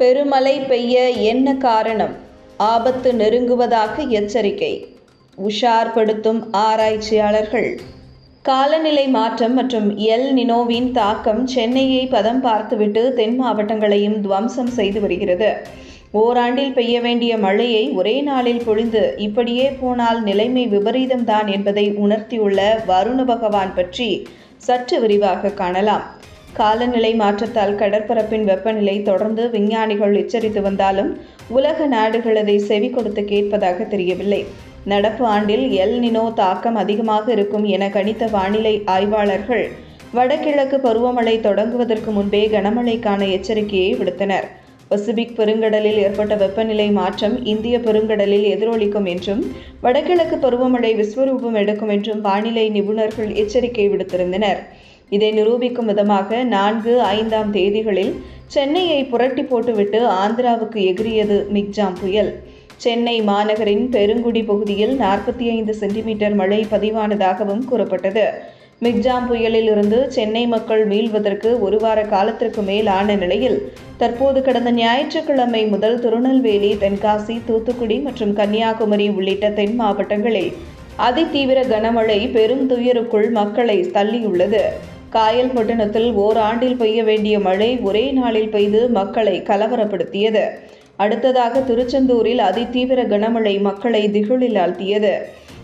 பெருமழை பெய்ய என்ன காரணம்? ஆபத்து நெருங்குவதாக எச்சரிக்கை. உஷார்படுத்தும் ஆராய்ச்சியாளர்கள். காலநிலை மாற்றம் மற்றும் எல் நினோவின் தாக்கம் சென்னையை பதம் பார்த்துவிட்டு தென் மாவட்டங்களையும் துவம்சம் செய்து வருகிறது. ஓராண்டில் பெய்ய வேண்டிய மழையை ஒரே நாளில் பொழிந்து இப்படியே போனால் நிலைமை விபரீதம்தான் என்பதை உணர்த்தியுள்ள வருண பகவான் பற்றி சற்று விரிவாக காணலாம். காலநிலை மாற்றத்தால் கடற்பரப்பின் வெப்பநிலை தொடர்ந்து விஞ்ஞானிகள் எச்சரித்து வந்தாலும் உலக நாடுகள் அதை செவி கொடுத்து கேட்பதாக தெரியவில்லை. நடப்பு ஆண்டில் எல் நினோ தாக்கம் அதிகமாக இருக்கும் என கணித்த வானிலை ஆய்வாளர்கள் வடகிழக்கு பருவமழை தொடங்குவதற்கு முன்பே கனமழைக்கான எச்சரிக்கையை விடுத்தனர். பசிபிக் பெருங்கடலில் ஏற்பட்ட வெப்பநிலை மாற்றம் இந்திய பெருங்கடலில் எதிரொலிக்கும் என்றும் வடகிழக்கு பருவமழை விஸ்வரூபம் எடுக்கும் என்றும் வானிலை நிபுணர்கள் எச்சரிக்கை விடுத்திருந்தனர். இதை நிரூபிக்கும் விதமாக நான்கு ஐந்தாம் தேதிகளில் சென்னையை புரட்டி போட்டுவிட்டு ஆந்திராவுக்கு எகிரியது மிக்ஜாம் புயல். சென்னை மாநகரின் பெருங்குடி பகுதியில் நாற்பத்தி ஐந்து சென்டிமீட்டர் மழை பதிவானதாகவும் கூறப்பட்டது. மிக்ஜாம் புயலில் இருந்து சென்னை மக்கள் மீள்வதற்கு ஒரு வார காலத்திற்கு மேல் ஆன நிலையில் தற்போது கடந்த ஞாயிற்றுக்கிழமை முதல் திருநெல்வேலி தென்காசி தூத்துக்குடி மற்றும் கன்னியாகுமரி உள்ளிட்ட தென் மாவட்டங்களில் அதிதீவிர கனமழை பெரும் துயருக்குள் மக்களை தள்ளியுள்ளது. காயல்பட்டினத்தில் ஓராண்டில் பெய்ய வேண்டிய மழை ஒரே நாளில் பெய்து மக்களை கலவரப்படுத்தியது. அடுத்ததாக திருச்செந்தூரில் அதிதீவிர கனமழை மக்களை திகிலில் ஆழ்த்தியது.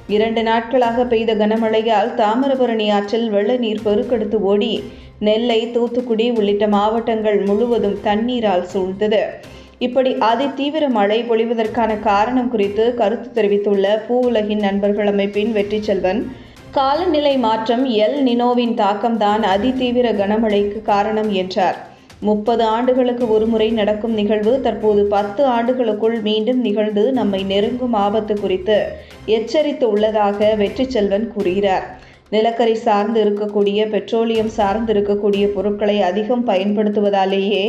இரண்டு நாட்களாக பெய்த கனமழையால் தாமிரபரணி ஆற்றில் வெள்ள நீர் பெருக்கெடுத்து ஓடி நெல்லை தூத்துக்குடி உள்ளிட்ட மாவட்டங்கள் முழுவதும் தண்ணீரால் சூழ்ந்தது. இப்படி அதிதீவிர மழை பொழிவதற்கான காரணம் குறித்து கருத்து தெரிவித்துள்ள பூ உலகின் நண்பர்கள் அமைப்பின் வெற்றி செல்வன் காலநிலை மாற்றம் எல் நினோவின் தாக்கம்தான் அதிதீவிர கனமழைக்கு காரணம் என்றார். முப்பது ஆண்டுகளுக்கு ஒருமுறை நடக்கும் நிகழ்வு தற்போது பத்து ஆண்டுகளுக்குள் மீண்டும் நிகழ்ந்து நம்மை நெருங்கும் ஆபத்து குறித்து எச்சரித்து உள்ளதாக வெற்றி செல்வன் கூறுகிறார். நிலக்கரி சார்ந்து இருக்கக்கூடிய பெட்ரோலியம் சார்ந்து இருக்கக்கூடிய பொருட்களை அதிகம் பயன்படுத்துவதாலேயே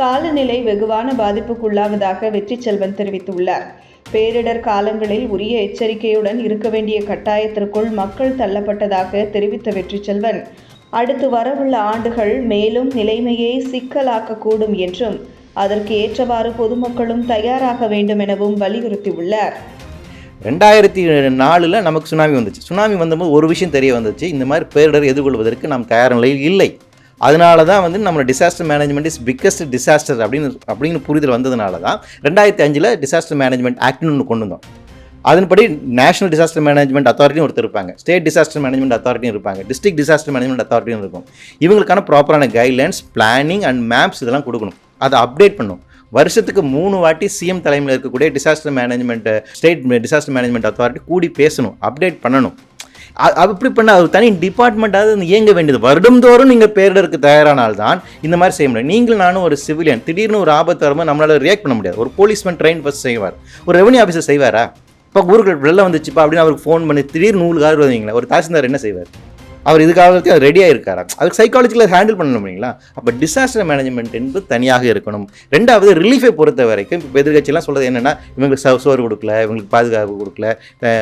காலநிலை வெகுவான பாதிப்புக்குள்ளாவதாக வெற்றி செல்வன் தெரிவித்துள்ளார். பேரிடர் காலங்களில் உரிய எச்சரிக்கையுடன் இருக்க வேண்டிய கட்டாயத்திற்குள் மக்கள் தள்ளப்பட்டதாக தெரிவித்த வெற்றி செல்வன். அடுத்து வரவுள்ள ஆண்டுகள் மேலும் நிலைமையை சிக்கலாக்கக்கூடும் என்றும் அதற்கு ஏற்றவாறு பொதுமக்களும் தயாராக வேண்டும் எனவும் வலியுறுத்தியுள்ளார். ரெண்டாயிரத்தி நாலில் நமக்கு சுனாமி வந்துச்சு. சுனாமி வந்தபோது ஒரு விஷயம் தெரிய வந்துச்சு. இந்த மாதிரி பேரிடர் எதிர்கொள்வதற்கு நாம் தயார் நிலையில் இல்லை. அதனால தான் வந்து நம்ம disaster management is biggest disaster அப்படின்னு அப்படின்னு புரிதல் வந்ததுனால தான் ரெண்டாயிரத்தி அஞ்சில் டிசாஸ்டர் மேனேஜ்மெண்ட் ஆக்ட்னு ஒன்று கொண்டு வந்தோம். அதன்படி நேஷனல் டிசாஸ்டர் மேனேஜ்மெண்ட் அத்தாரிட்டியும் ஒருத்தர் இருப்பாங்க. ஸ்டேட் டிசாஸ்டர் மேனேஜ்மெண்ட் அத்தாரிட்டியும் இருப்பாங்க. டிஸ்ட்ரிக்ட் டிசாஸ்டர் மேனேஜ்மெண்ட் அத்தாரிட்டியும் இருக்கும். இவங்களுக்கான ப்ராப்பரான கைட்லைன்ஸ் பிளானிங் அண்ட் மேப்ஸ் இதெல்லாம் கொடுக்கணும். அதை அப்டேட் பண்ணும் வருஷத்துக்கு மூணு வாட்டி சிஎம் தலைமையில் இருக்கக்கூடிய disaster management state disaster management authority கூடி பேசணும் அப்டேட் பண்ணணும். அப்படி பண்ண அது தனி டிபார்ட்மெண்ட்டாவது இயங்க வேண்டியது. வருடம்தோறும் நீங்கள் பேரிடருக்கு தயாரானால்தான் இந்த மாதிரி செய்ய முடியும். நீங்களும் நானும் ஒரு சிவிலியன் திடீர்னு ஒரு ஆபத்து வரும்போது நம்மளால ரியாக்ட் பண்ண முடியாது. ஒரு போலீஸ்மேன் ட்ரெயின் ஃபஸ்ட் செய்வார். ஒரு ரெவன்யூ ஆஃபீஸர் செய்வாரா? இப்போ ஊருக்கு வெள்ளம் வந்துச்சுப்பா அப்படின்னு அவருக்கு ஃபோன் பண்ணி திடீர்னு நூறு கார் வருவீங்களா ஒரு தாசில்தார் என்ன செய்வார்? அவர் இதுக்காக ரெடியாக இருக்காரா அதுக்கு சைக்காலஜிக்கலாக ஹேண்டில் பண்ணணும் இல்லைங்களா? அப்போ டிசாஸ்டர் மேனேஜ்மெண்ட் என்பது தனியாக இருக்கணும். ரெண்டாவது ரிலீஃபை பொறுத்த வரைக்கும் இப்போ எதிர்கட்சியெல்லாம் சொல்கிறது என்னென்னா இவங்களுக்கு சோறு கொடுக்கல இவங்களுக்கு பாதுகாப்பு கொடுக்கல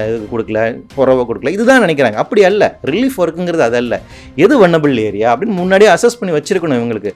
இது கொடுக்கல புறவை கொடுக்கல இதுதான் நினைக்கிறாங்க. அப்படி அல்ல. ரிலீஃப் ஒர்க்குங்கிறது அதல்ல எது வண்ணபிள் ஏரியா அப்படின்னு முன்னாடியே அசஸ் பண்ணி வச்சிருக்கணும் இவங்களுக்கு.